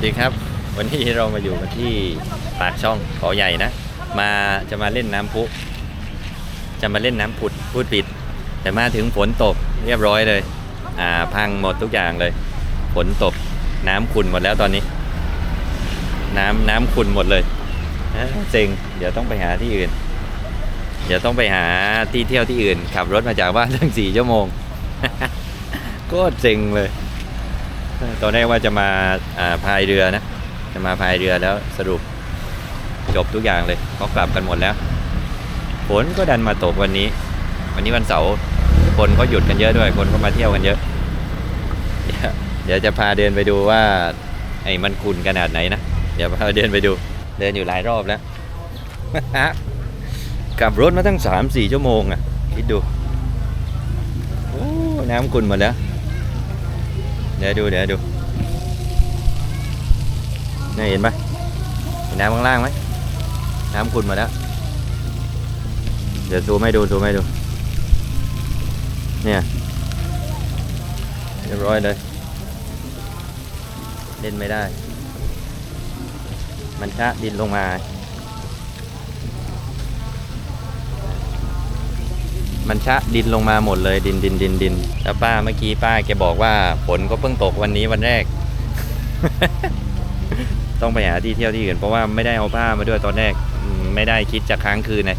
วัสดีครับ วันนี้เรามาอยู่กันที่ปากช่องเขาใหญ่นะ มาจะมาเล่นน้ำพุจะมาเล่นน้ำผุดพูดผิด แต่มาถึงฝนตกเรียบร้อยเลย อ่าพังหมดทุกอย่างเลยฝนตกน้ำขุ่นหมดแล้วตอนนี้ น้ำน้ำขุ่นหมดเลยเอ้อเซ็งเดี๋ยวต้องไปหาที่อื่น เดี๋ยวต้องไปหาที่เที่ยวที่อื่น ขับรถมาจากบ้านตั้งสี่ชั่วโมงโคตรเซ็งเลย ตอนแรกว่าจะมาพายเรือนะ จะมาพายเรือแล้วสรุปจบทุกอย่างเลยเขากลับกันหมดแล้ว ฝนก็ดันมาตกวันนี้ วันนี้วันเสาร์คนก็หยุดกันเยอะด้วย คนก็มาเที่ยวกันเยอะ เดี๋ยวจะพาเดินไปดูว่า ไอ้มันขุ่นขนาดไหนนะ เดี๋ยวพาเดินไปดู เดินอยู่หลายรอบแล้วกลับรถมาตั้งสามสี่ชั่วโมงอะ คิดดู โอ้ น้ำขุ่นหมดแล้ว เดี๋ยวดูเดี๋ยวดูนี่เห็นปะเห็นน้ำข้างล่างไหมน้ำขุ่นมดแล้ว เดี๋ยวซูไมให้ดูซูไมให้ดู เนี่ยเรียบร้อยเลยเล่นไม่ได้ มันชะดินลงมา มันชะดินลงมาหมดเลยดินดินดินดินแล้วป้าเมื่อกี้ป้าแกบอกว่าฝนก็เพิ่งตกวันนี้วันแรก ต้องไปหาที่เที่ยวที่อื่นเพราะว่าไม่ได้เอาผ้ามาด้วยตอนแรกไม่ได้คิดจะค้างคืนนะ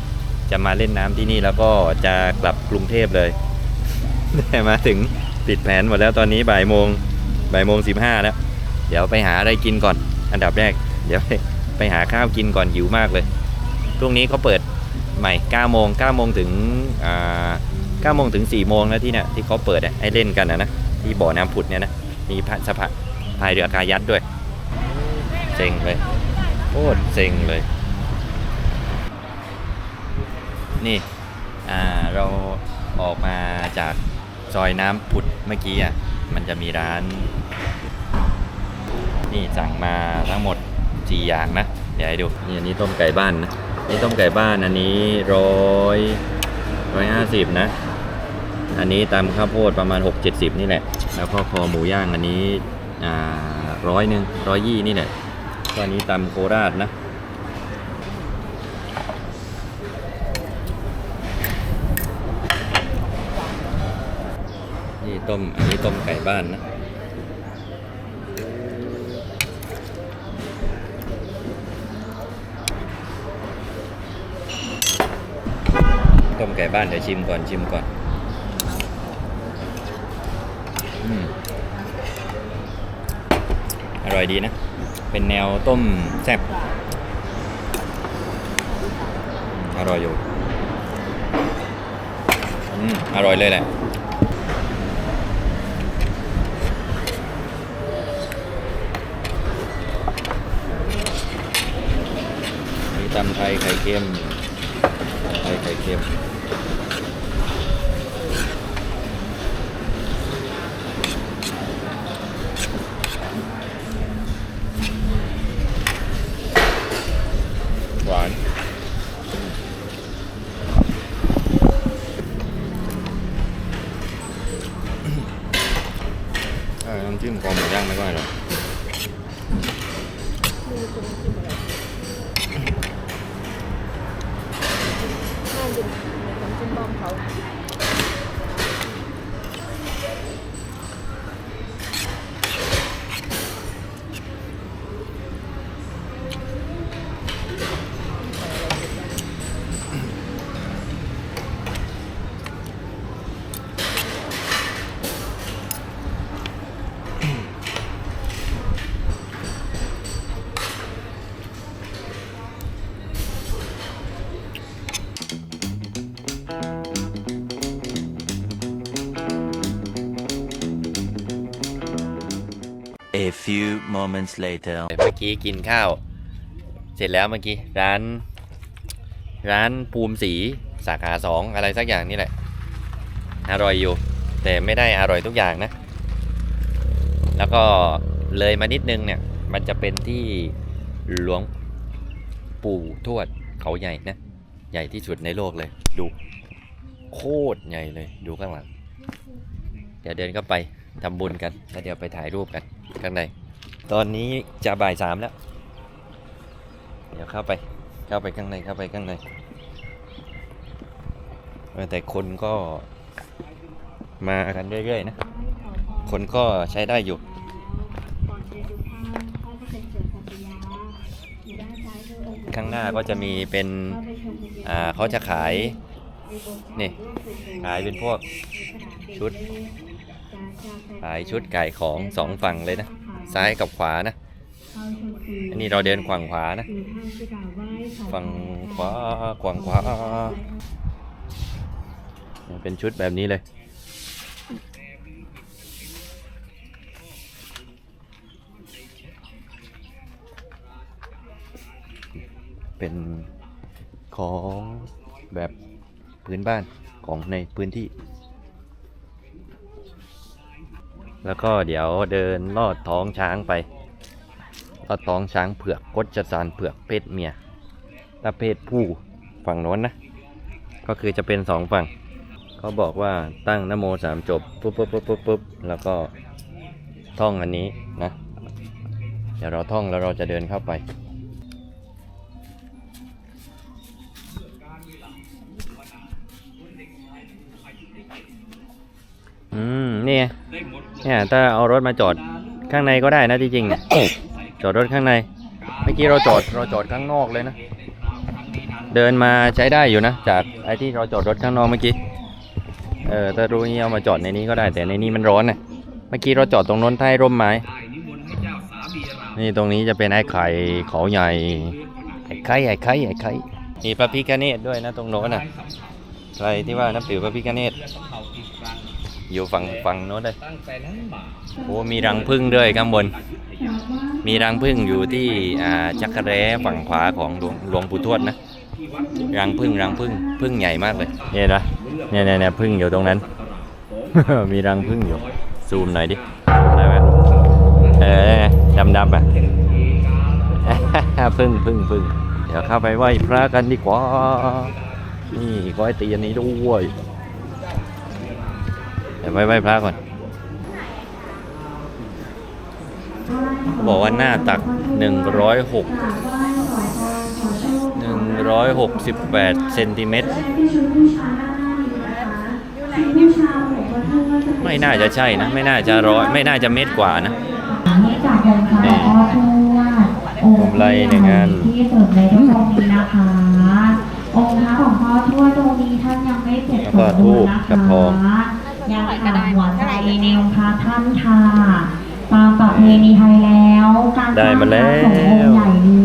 จะมาเล่นน้ำที่นี่แล้วก็จะกลับกรุงเทพเลยแต่มาถึงปิดแผนหมดแล้วตอนนี้บ่ายโมงบ่ายโมงสิบห้าแล้ว เดี๋ยวไปหาอะไรกินก่อน อันดับแรก เดี๋ยวไปไปหาข้าวกินก่อนหิวมากเลยช่วงนี้เขาเปิด ใหม่9โมง9โมงถึง9โมงถึง4โมงนะที่เนี่ยที่เขาเปิดให้เล่นกันนะนะที่บ่อน้ำผุดเนี่ยนะมีพระสะพานพายเรือกายัดด้วยเซ็งเลยโคตรเซ็งเลย นี่เราออกมาจากซอยน้ำผุดเมื่อกี้อะมันจะมีร้าน นี่สั่งมาทั้งหมด 4 อย่างนะ เดี๋ยวให้ดูนี่อันนี้ต้มไก่บ้านนะนี่ต้มไก่บ้านอันนี้ร้อยร้อยห้าสิบนะ อันนี้ตำข้าวโพดประมาณ 6 70 นี่แหละ แล้วก็คอหมูย่างอันนี้ร้อยหนึ่งร้อยยี่นี่แหละก็อันนี้ตำโคราชนะนี่ต้มอันนี้ต้มไก่บ้านนะ ต้มไก่บ้านเดี๋ยวชิมก่อนชิมก่อนอืมอร่อยดีนะ เป็นแนวต้มแซ่บอร่อยอยู่อืมอร่อยเลยแหละมีตำไทยไข่เค็มไทยไข่เค็ม น้ำจิ้มคอหมูย่างไม่ก็อร่อยน่าดื่มในน้ำจิ้มบ้องเขา A few moments later. เมื่อกี้กินข้าว เสร็จแล้วเมื่อกี้ร้าน ร้านภูมิสีสาขาสองอะไรสักอย่างนี่แหละ อร่อยอยู่ แต่ไม่ได้อร่อยทุกอย่างนะ แล้วก็เลยมานิดนึงเนี่ย มันจะเป็นที่หลวงปู่ทวดเขาใหญ่นะ ใหญ่ที่สุดในโลกเลย ดู โคตรใหญ่เลย ดูข้างหลัง เดี๋ยวเดินเข้าไป ทำบุญกันแล้วเดี๋ยวไปถ่ายรูปกันข้างใน ตอนนี้จะบ่ายสามแล้ว เดี๋ยวเข้าไป เข้าไปข้างใน เข้าไปข้างใน แต่คนก็มากันเรื่อยๆนะ คนก็ใช้ได้อยู่ข้างหน้าก็จะมีเป็น อ่าเขาจะขาย นี่ ขายเป็นพวกชุด ขายชุดไก่ของสองฝั่งเลยนะ ซ้ายกับขวานะ อันนี้เราเดินขวางขวานะ ฝั่งขวาขวางขวา เป็นชุดแบบนี้เลยเป็นของแบบพื้นบ้านของในพื้นที่ แล้วก็เดี๋ยวเดินลอดท้องช้างไปลอดท้องช้างเผือกกดจสารเผือกเพศเมียถ้าเพศผู้ฝั่งโน้นนะ ก็คือจะเป็นสองฝั่งเขาบอกว่าตั้งนโมสามจบปุ๊บปุ๊บปุ๊บปุ๊บปุ๊บแล้วก็ท่องอันนี้นะ เดี๋ยวเราท่องแล้วเราจะเดินเข้าไป อืมนี่ไงเนี่ยถ้าเอารถมาจอดข้างในก็ได้นะที่จริงเนี่ยจอดรถข้างในเมื่อกี้เราจอดเราจอดข้างนอกเลยนะ เดินมาใช้ได้อยู่นะ จากไอ้ที่เราจอดรถข้างนอกเมื่อกี้เออถ้ารู้งี้เอามาจอดในนี้ก็ได้แต่ในนี้มันร้อนนะเมื่อกี้เราจอดตรงโน้นใต้ร่มไม้ นี่ตรงนี้จะเป็นไอ้ไข่เขาใหญ่ไอ้ไข่ไอ้ไข่ไอ้ไข่มีพระพิฆเนศด้วยนะตรงโน้นนะใครที่ว่านับถือพระพิฆเนศ อยู่ฝั่งฝั่งโน้นเลยโอ้มีรังผึ้งด้วยข้างบน มีรังผึ้งอยู่ที่อ่าจักรแร้ฝั่งขวาของหลวงหลวงปู่ทวดนะรังผึ้งรังผึ้งผึ้งใหญ่มากเลยเนี่ยนะเนี่ยเนี่ยเนี่ยผึ้งอยู่ตรงนั้น มีรังผึ้งอยู่ซูมหน่อยดิได้ไหมเออดำดำๆอะพึ่งพึ่งพึ่งเดี๋ยวเข้าไปไหว้พระกันดีกว่านี่ก้อยตีอันนี้ด้วย เดี๋ยวไปไหว้พระก่อนเขาบอกว่าหน้าตัก 106 168เซนติเมตรไม่น่าจะใช่นะ ไม่น่าจะร้อยไม่น่าจะเมตรกว่านะให้กับองค์พระพ่อทวดองกำไรหนึ่งอันที่สุดในโลกนี้นะคะองค์พระของพ่อทวดตรงนี้ท่านยังไม่เสร็จสมบูรณ์นะ แล้วก็ธูปกับคะทองยังขาดหัวใจในองค์พระท่านค่ะตามประเพณีไทยแล้วการได้มาแล้วสร้างพระสงฆ์องค์ใหญ่นี้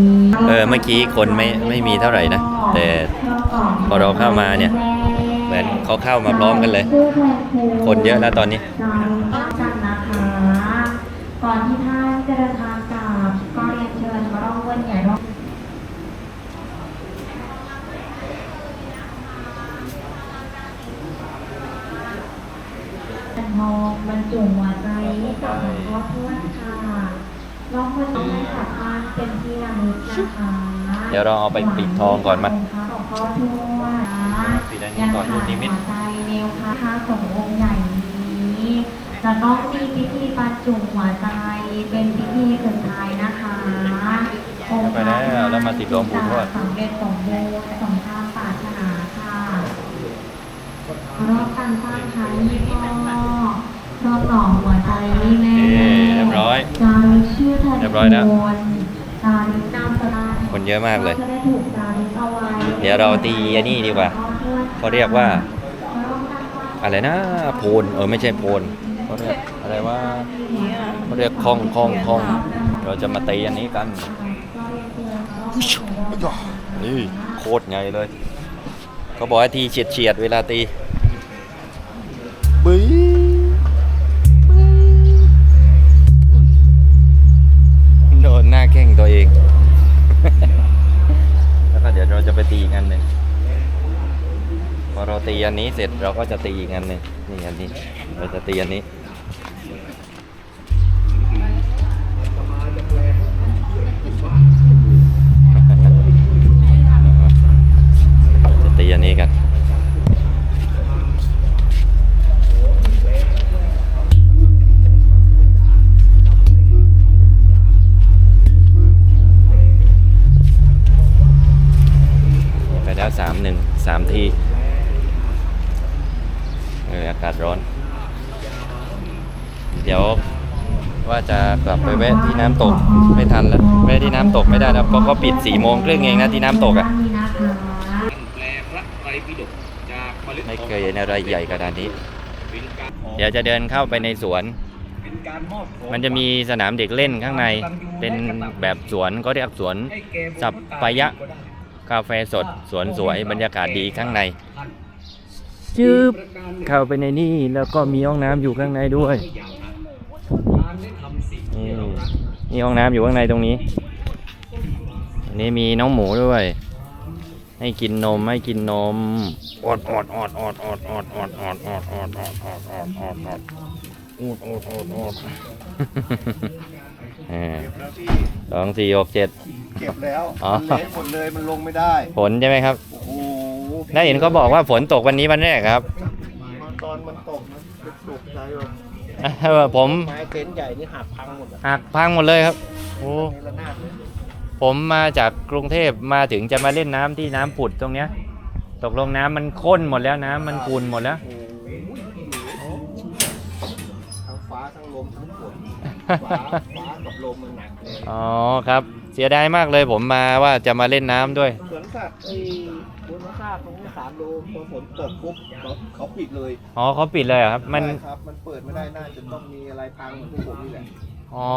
เออเมื่อกี้คนไม่ไม่มีเท่าไหร่นะ แต่พอเราเข้ามาเนี่ย เหมือนเขาเข้ามาพร้อมกันเลย คนเยอะแล้วตอนนี้ กันนะคะ ก่อนที่ท่านจะเดินทางกลับก็เรียนเชิญมาร่องเวินใหญ่ร่อง ทองบรรจุหัวใจให้กับหลวงพ่อทวดค่ะร่องเวินให้กับท่านเป็นที่ระลึกนะคะเดี๋ยวเราเอาไปปิดทองก่อนมาหลวงพ่อทวดปิดอันนี้ก่อนดูนิมิตหัวใจแนวพระพระสงฆ์องค์ใหญ่นี้จะต้องมีพิธีบรรจุหัวใจเป็นพิธีสุดท้ายนะคะองค์พระไปแล้วแล้วมาติดหลวงปู่ทวดสำเร็จสมบูรณ์สมตามปรารถนาค่ะรอบการสร้างครั้งนี้ก็ รอบหล่อหัวใจแม่โอเคเรียบร้อยจารึกชื่อแทนเรียบร้อยแล้วคนจารึกนามสกุลคนเยอะมากเลย จะได้ถูกจารึกเอาไว้เดี๋ยวเราตีอันนี้ดีกว่าเขาเรียกว่า อะไรนะโพนเออไม่ใช่โพนเขาเรียกอะไรว่าเขาเรียกคล้องคล้องคล้องเราจะมาตีอันนี้กันนี่โคตรใหญ่เลย เขาบอกให้ทีเฉียดเฉียดๆเวลาตีบึ้ย พอเราตีอันนี้เสร็จเราก็จะตีอีกอันหนึ่งนี่อันนี้ เราจะตีอันนี้ น้ำตกไม่ทันแล้วแวะที่น้ำตกไม่ได้แล้วเพราะก็ปิดสี่โมงครึ่งเองนะที่น้ำตกอะไม่เคยเห็นอะไรใหญ่ขนาดนี้ เดี๋ยวจะเดินเข้าไปในสวน มันจะมีสนามเด็กเล่นข้างในเป็นแบบสวนก็เรียกสวนให้แก่บุรุษสัปปายะกาแฟสดสวนสวยบรรยากาศดีข้างในจืบเข้าไปในนี่แล้วก็มีห้องน้ำอยู่ข้างในด้วย ได้ทำสิ่งนี่ที่เรารักนี่ห้องน้ำอยู่ข้างในตรงนี้ อันนี้มีน้องหมูด้วย ให้กินนมให้กินนมอดอดอดอดอดอดอดอดอดอดอดอดอดอดอดอดอูดอูดอูดอูดเออสองสี่หกเจ็ดเก็บแล้วอ๋อมันเละหมดเลยมันลงไม่ได้ ฝนใช่ไหมครับโอ้โหได้เห็นเขาบอกว่าฝนตกวันนี้วันแรกครับ ตอนมันตกมันเป็นตกใจแบบเออ ผมไม้เต็นท์ใหญ่นี่หักพังหมดอะหักพังหมดเลยครับโอ้ในระนาดเลยผมมาจากกรุงเทพมาถึงจะมาเล่นน้ำที่น้ำผุดตรงเนี้ย ตกลงน้ำมันข้นหมดแล้วน้ำมันขุ่นหมดแล้ว โอ้โหทั้งฟ้าทั้งลมทั้งฝนฟ้าฟ้ากับลมมันหนักเลยอ๋อครับ เสียดายมากเลยผมมาว่าจะมาเล่นน้ำด้วย สวนสัตว์ไอ้บนซากตรงนี้ สามโลพอฝนตกปุ๊บเขาเขาปิดเลยอ๋อเขาปิดเลยเหรอครับ มัน ใช่ครับ มันเปิดไม่ได้น่าจะต้องมีอะไรพังเหมือนพวกผมนี่แหละอ๋อ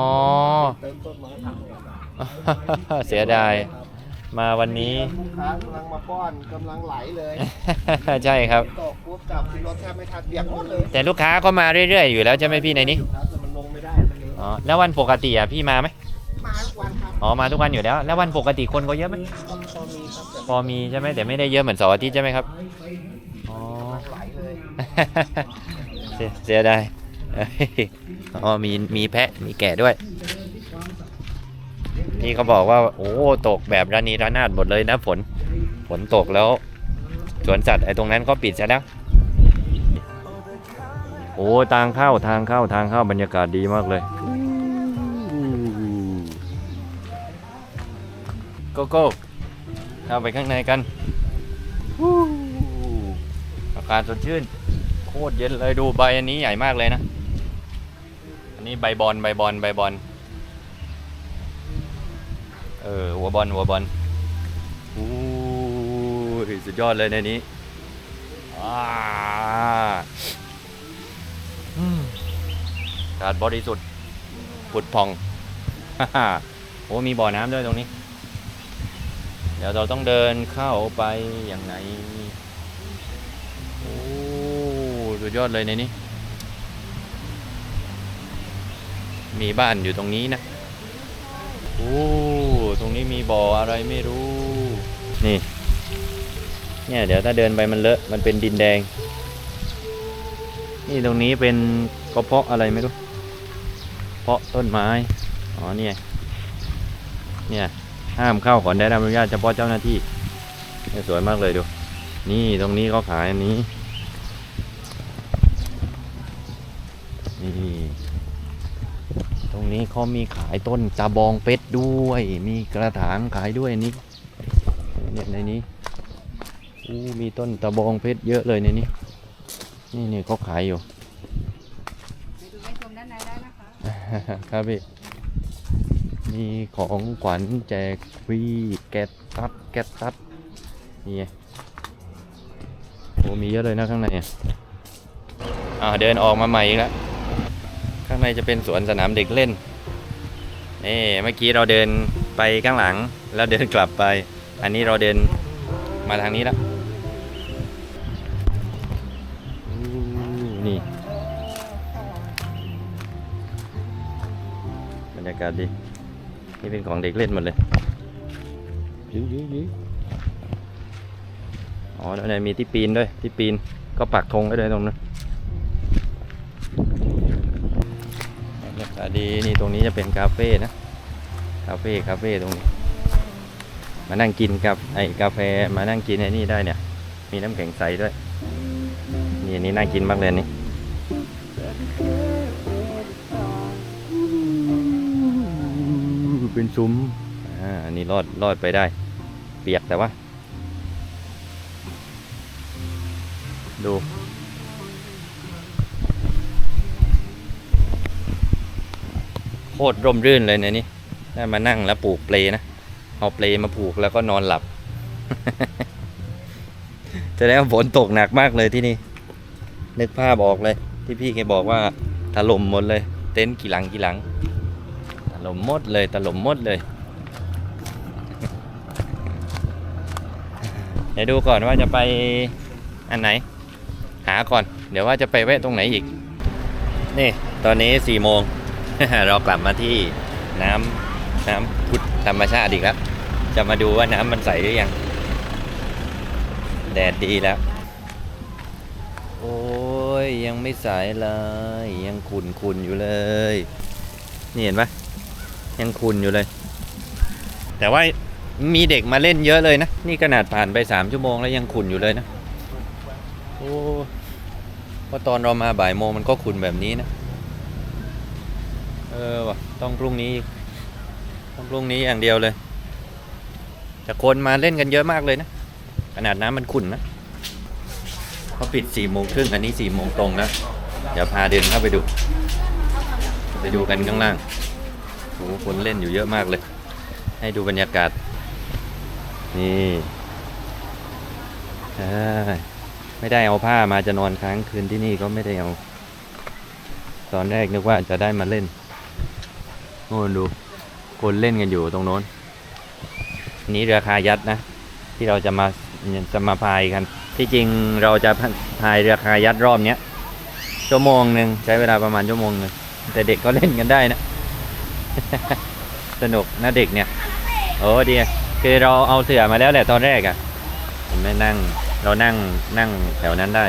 เติมต้นไม้พังเลยเสียดายมาวันนี้ ลูกค้ากำลังมาป้อนกำลังไหลเลยใช่ครับ ตกปุ๊บจับที่รถแทบไม่ทันเบียกหมดเลยแต่ลูกค้าก็มาเรื่อยๆอยู่แล้วใช่ไหมพี่ในนี้ ครับแต่มันลงไม่ได้มันเลยอ๋อ แล้ววันปกติอะพี่มาไหมมาทุกวันครับ อ๋อ มาทุกวันอยู่แล้ว แล้ววันปกติคนก็เยอะไหมพอมีครับแต่พ อมีใช่ไหมแต่ไม่ได้เยอะเหมือนเสาร์อาทิตย์ใช่ไหมครับอ๋อ ไหลเลย เสียเสียดายเอ้ยอ๋อมีมีแพะมีแกะด้วย นี่เขาบอกว่า โอ้ตกแบบระนีระนาดหมดเลยนะฝนฝนตกแล้วสวนสัตว์ไอ้ตรงนั้นก็ปิดซะแล้วโอ้ทางเข้าทางเข้าทางเข้าบรรยากาศดีมากเลยโกโก้ เข้าไปข้างในกันวู้อากาศสดชื่น โคตรเย็นเลยดูใบอันนี้ใหญ่มากเลยนะ อันนี้ใบบอลใบบอลใบบอลเออหัวบอลหัวบอลอู้ยสุดยอดเลยในนี้อ่าอืมอากาศบริสุทธิ์ผุดพองโอ้มีบ่อน้ำด้วยตรงนี้ เดี๋ยวเราต้องเดินเข้าไปอย่างไหนโอ้สุดยอดเลยในนี้ มีบ้านอยู่ตรงนี้นะโอ้ตรงนี้มีบ่ออะไรไม่รู้ นี่ เนี่ยเดี๋ยวถ้าเดินไปมันเลอะ มันเป็นดินแดง นี่ตรงนี้เป็นกระเพาะอะไรไม่รู้ เพาะต้นไม้ อ๋อเนี่ย เนี่ย ห้ามเข้าก่อนได้รับอนุญาตเฉพาะเจ้าหน้าที่เนี่ยสวยมากเลยดู นี่ตรงนี้เขาขายอันนี้ นี่ ตรงนี้เขามีขายต้นตะบองเป็ดด้วย มีกระถางขายด้วยนี่เนี่ยในนี้อู้มีต้นตะบองเพชรเยอะเลยในนี้ นี่นี่เขาขายอยู่ครับพี่ มีของขวัญแจกฟรีแกะตัดแกะตัดนี่ไงโอ้มีเยอะเลยนะข้างในอะอ่าเดินออกมาใหม่อีกแล้วข้างในจะเป็นสวนสนามเด็กเล่นนี่เมื่อกี้เราเดินไปข้างหลัง แล้วเดินกลับไป อันนี้เราเดินมาทางนี้แล้วนี่บรรยากาศดี นี่เป็นของเด็กเล่นหมดเลยยื้อยื้อยื้ออ๋อแล้วเนี่ยมีที่ปีนด้วย ที่ปีนก็ปักธงไว้ด้วยตรงนั้นบรรยากาศดีนี่ตรงนี้จะเป็นคาเฟ่นะ คาเฟ่คาเฟ่ตรงนี้ มานั่งกินกับไอ้กาแฟมานั่งกินไอ้นี่ได้เนี่ย มีน้ำแข็งใสด้วย นี่อันนี้น่ากินมากเลย เป็นซุ้มอ่าอันนี้รอดรอดไปได้ เปียกแต่ว่า ดูโคตรร่มรื่นเลยในนี้ได้มานั่งแล้วปลูกเปลนะเอาเปลมาผูกแล้วก็นอนหลับจะได้ฝนตกหนักมากเลยที่นี่ นึกภาพออกเลย ที่พี่แกบอกว่าถล่มหมดเลย เต็นท์กี่หลังกี่หลัง ล่มมดเลยถล่มมดเลยเดี๋ยวดูก่อนว่าจะไปอันไหน หาก่อน เดี๋ยวว่าจะไปแวะตรงไหนอีก นี่ตอนนี้สี่โมง เรากลับมาที่น้ำน้ำพุทธรรมชาติอีกแล้ว จะมาดูว่าน้ำมันใสหรือยัง แดดดีแล้ว โอ้ยยังไม่ใสเลย ยังขุนขุนๆอยู่เลย นี่เห็นปะ ยังขุนอยู่เลย แต่ว่ามีเด็กมาเล่นเยอะเลยนะ นี่ขนาดผ่านไปสามชั่วโมงแล้วยังขุนอยู่เลยนะ โอ้เพราะตอนเรามาบ่ายโมงมันก็ขุนแบบนี้นะ เออวะต้องพรุ่งนี้ ต้องพรุ่งนี้อย่างเดียวเลย แต่คนมาเล่นกันเยอะมากเลยนะ ขนาดน้ำมันขุนนะเขาปิดสี่โมงครึ่งอันนี้สี่โมงตรงแล้วเดี๋ยวพาเดินเข้าไปดู ไปดูกันข้างล่าง โอ้คนเล่นอยู่เยอะมากเลย ให้ดูบรรยากาศ นี่ไม่ได้เอาผ้ามาจะนอนค้างคืนที่นี่ก็ไม่ได้เอา ตอนแรกนึกว่าจะได้มาเล่นโน่นดู คนเล่นกันอยู่ตรงโน้น นี้เรือคายัดนะ ที่เราจะมาจะมาพายกัน ที่จริงเราจะพายเรือคายัดรอบเนี้ยชั่วโมงหนึ่งใช้เวลาประมาณชั่วโมงหนึ่งแต่เด็กก็เล่นกันได้นะ สนุกนะเด็กเนี่ย โอ้ดีคือเราเอาเสื่อมาแล้วแหละตอนแรกอะ่ะเห็นไหม่นั่ง เรานั่งนั่งแถวนั้นได้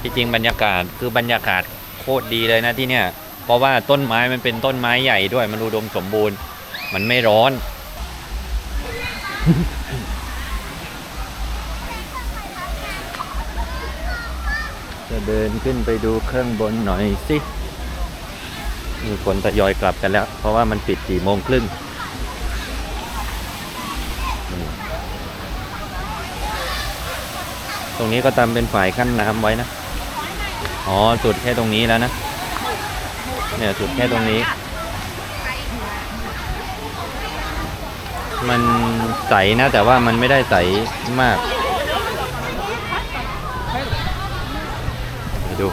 ที่จริงบรรยากาศคือบรรยากาศโคตรดีเลยนะที่เนี่ย เพราะว่าต้นไม้มันเป็นต้นไม้ใหญ่ด้วยมันอุดมสมบูรณ์ มันไม่ร้อนจะเดินขึ้นไปดูเครื่องบนหน่อยสิ มีคนทยอยกลับกันแล้ว เพราะว่ามันปิดสี่โมงครึ่งตรงนี้ก็ทำเป็นฝ่ายขั้นน้ำไว้นะ อ๋อ สุดแค่ตรงนี้แล้วนะ เนี่ยสุดแค่ตรงนี้ มันใสนะ แต่ว่ามันไม่ได้ใสมากไปดู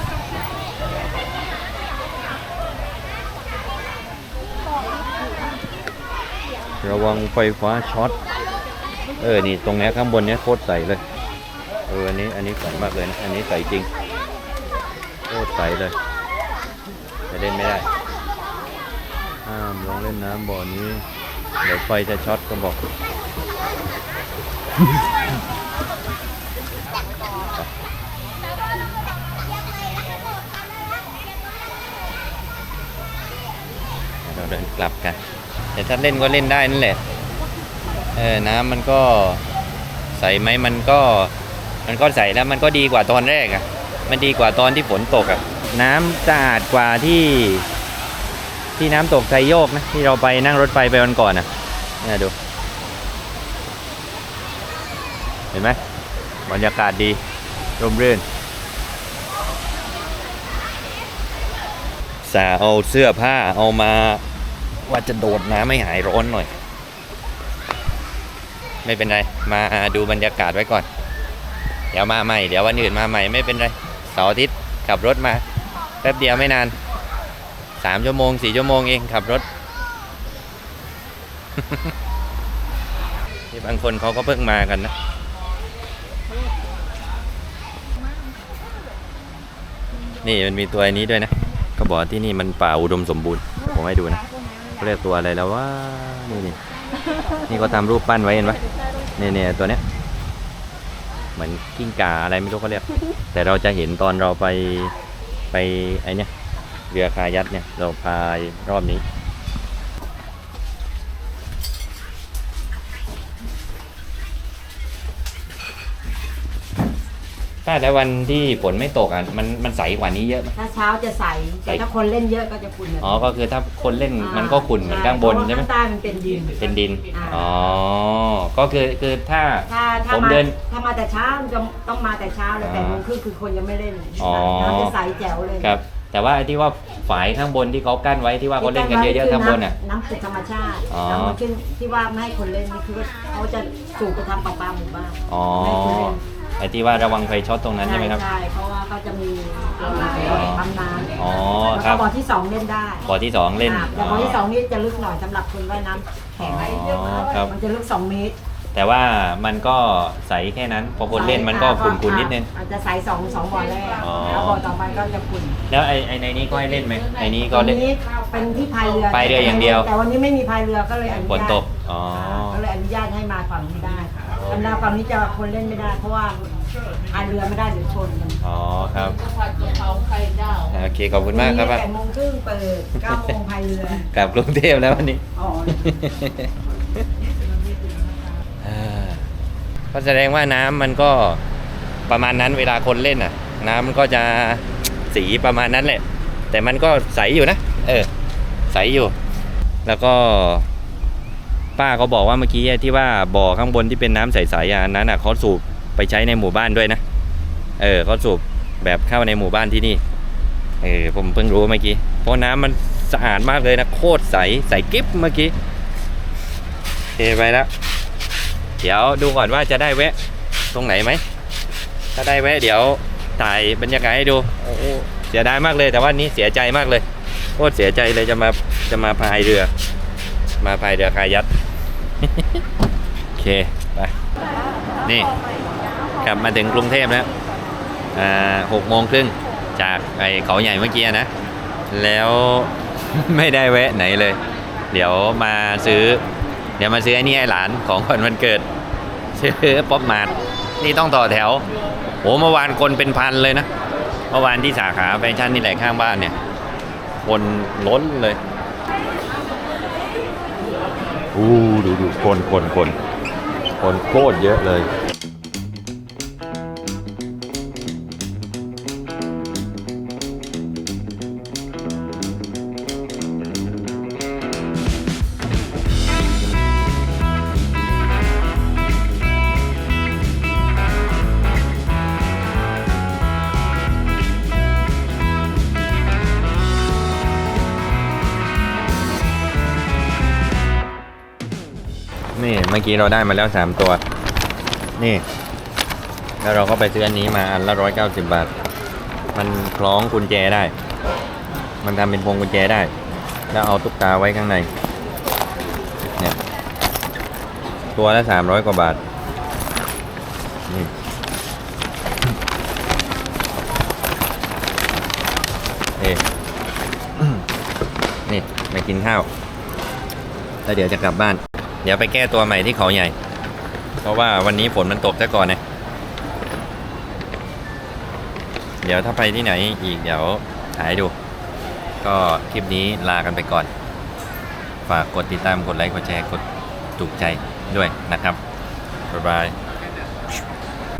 ระวังไฟฟ้าช็อต เออ นี่ตรงนี้ข้างบนเนี้ยโคตรใสเลย เออ อันนี้ อันนี้ใสมากเลยนะ อันนี้ใสจริง โคตรใสเลยจะเล่นไม่ได้ ห้ามลงเล่นน้ำบ่อนี้ เดี๋ยวไฟจะช็อตก็บอก เราเดินกลับกัน แต่ถ้าเล่นก็เล่นได้นั่นแหละ เออน้ำมันก็ใสไหมมันก็มันก็ใสแล้วมันก็ดีกว่าตอนแรกอะ่ะ มันดีกว่าตอนที่ฝนตกอะ่ะ น้ำสะอาดกว่าที่ที่น้ำตกไซโยกนะที่เราไปนั่งรถไฟไปวันก่อนอะเนี่ยดู เห็นไหมบรรยากาศดีร่มรื่น สาเอาเสื้อผ้าเอามาว่าจะโดดน้ำไม่หายร้อนหน่อย ไม่เป็นไร มาดูบรรยากาศไว้ก่อน เดี๋ยวมาใหม่ เดี๋ยววันอื่นมาใหม่ไม่เป็นไรเสาร์อาทิตย์ขับรถมาแป๊บเดียวไม่นานสามชั่วโมงสี่ชั่วโมงเองขับรถที่บางคนเขาก็เพิ่งมากันนะนี่มันมีตัวอันนี้ด้วยนะ เขาบอกว่าที่นี่มันป่าอุดมสมบูรณ์ผมให้ดูนะเขาเรียกตัวอะไรแล้วว่านี่นี่นี่ก็ทำรูปปั้นไว้เห็นปะเนี่ยเนี่ยตัวเนี้ยเหมือนกิ้งก่าอะไรไม่รู้เขาเรียก แต่เราจะเห็นตอนเราไปไปไอเนี้ยเรือคายัดเนี่ยเราพายรอบนี้ ป้าแล้ววันที่ฝนไม่ตกอะมันมันใสกว่านี้เยอะไหม ถ้าเช้าจะใสใส แต่ถ้าคนเล่นเยอะก็จะขุ่นแบบนี้อ๋อก็คือถ้าคนเล่นมันก็ขุ่นเหมือนข้างบนใช่ไหมเพระว่ข้างใต้มันเป็นดิน เป็นดินอ่า อ๋อก็คือคือถ้า ถ้าถ้าผมมาเดินถ้ามาแต่เช้าจะต้องมาแต่เช้าเลยอ๋อแปดโมงครึ่งคือคนยังไม่เล่นอ๋อ น้ำจะใสแจ๋วเลยครับ แต่ว่าไอ้ที่ว่าฝายข้างบนที่เขากั้นไว้ที่ว่าเขาเล่นกันเยอะๆข้างบนอะ น้ำตึกธรรมชาติอ๋อน้ำมันขึ้นที่ว่าไม่ให้คนเล่นนี่คือว่าเขาจะสูบไปทำประปาหมู่บ้านอ๋อ ไม่ให้คนเล่น ไอ้ที่ว่าระวังไฟช็อตตรงนั้นใช่ไหมครับ ใช่เพราะว่าเขาจะมีปั๊มน้ำอ๋อแล้วครัก็บ บ่อที่สองเล่นได้บ่อที่สองเล่นอ่าแต่บ่อที่สองนี่จะลึกหน่อยสำหรับคนว่ายน้ำแข็งอ๋อครับ มันจะลึกสองเมตรแต่ว่ามันก็ใสแค่นั้น พอคนเล่นมันก็ขุ่นๆนิดนึง อาจจะใส่สองสองบ่อแรกอ๋อ แล้วบ่อต่อไปก็จะขุ่นแล้วไอ้ไอ้ในนี้ก็ให้เล่นไหมไอ้นี้ก็ตอนเล่นนี้เป็นที่พายเรือพายเรืออย่างเดียว แต่วันนี้ไม่มีพายเรือก็เลยอนุญาตฝนตก อ๋อก็เลยอนุญาตให้มาฝั่งนี้ ได้ธรรมดาฝั่งนี้จะคนเล่นไม่ได้ เพราะว่าพายเรือไม่ได้เดี๋ยวชนกันอ๋อครับโอเคขอบคุณมากครับแปป้าดโมงครึ่งเปิดเก้าโมงพายเรือกลับกรุงเทพแล้ววันนี้อ๋ออ่าก็แสดงว่าน้ำมันก็ประมาณนั้นเวลาคนเล่นอะ น้ำมันก็จะสีประมาณนั้นแหละ แต่มันก็ใสอยู่นะ เออ ใสอยู่ แล้วก็ ป้าเขาบอกว่าเมื่อกี้ที่ว่าบ่อข้างบนที่เป็นน้ำใสๆอะอันนั้นอะเขาสูบไปใช้ในหมู่บ้านด้วยนะ เออเขาสูบแบบเข้าในหมู่บ้านที่นี่ เออผมเพิ่งรู้เมื่อกี้ เพราะน้ำมันสะอาดมากเลยนะโคตรใสใสกิ๊บเมื่อกี้โอเคไปแล้ว เดี๋ยวดูก่อนว่าจะได้แวะตรงไหนไหม ถ้าได้แวะเดี๋ยวถ่ายบรรยากาศให้ดู เสียดายมากเลยแต่ว่านี้เสียใจมากเลย โคตรเสียใจเลยจะมาจะมาพายเรือ มาพายเรือคายัก โอเค ไป นี่ กลับมาถึงกรุงเทพแล้วอ่าหกโมงครึ่งจากไอเขาใหญ่เมื่อกี้นะ แล้วไม่ได้แวะไหนเลย เดี๋ยวมาซื้อ เดี๋ยวมาซื้อไอ้นี่ให้หลานของขวัญวันเกิด ซื้อป๊อปมาร์ทนี่ต้องต่อแถวโอ้เมื่อวานคนเป็นพันเลยนะ เมื่อวานที่สาขาแฟชั่นนี่แหละข้างบ้านเนี่ย คนล้นเลย อู้ดูดูคนคนคนคนโคตรเยอะเลย อกี้เราได้มาแล้วสามตัว นี่ แล้วเราก็ไปซื้ออันนี้มาอันละร้อยเก้าสิบบาท มันคล้องกุญแจได้ มันทำเป็นพวงกุญแจได้ แล้วเอาตุ๊กตาไว้ข้างใน เนี่ย ตัวละสามร้อยกว่าบาท นี่เอนี่ไปกินข้าว แล้วเดี๋ยวจะกลับบ้าน เดี๋ยวไปแก้ตัวใหม่ที่เขาใหญ่ เพราะว่าวันนี้ฝนมันตกซะก่อนเนะเดี๋ยวถ้าไปที่ไหนอีกเดี๋ยวถ่ายดู ก็คลิปนี้ลากันไปก่อน ฝากกดติดตามกดไลค์กดแชร์กดถูกใจด้วยนะครับ บ๊ายบาย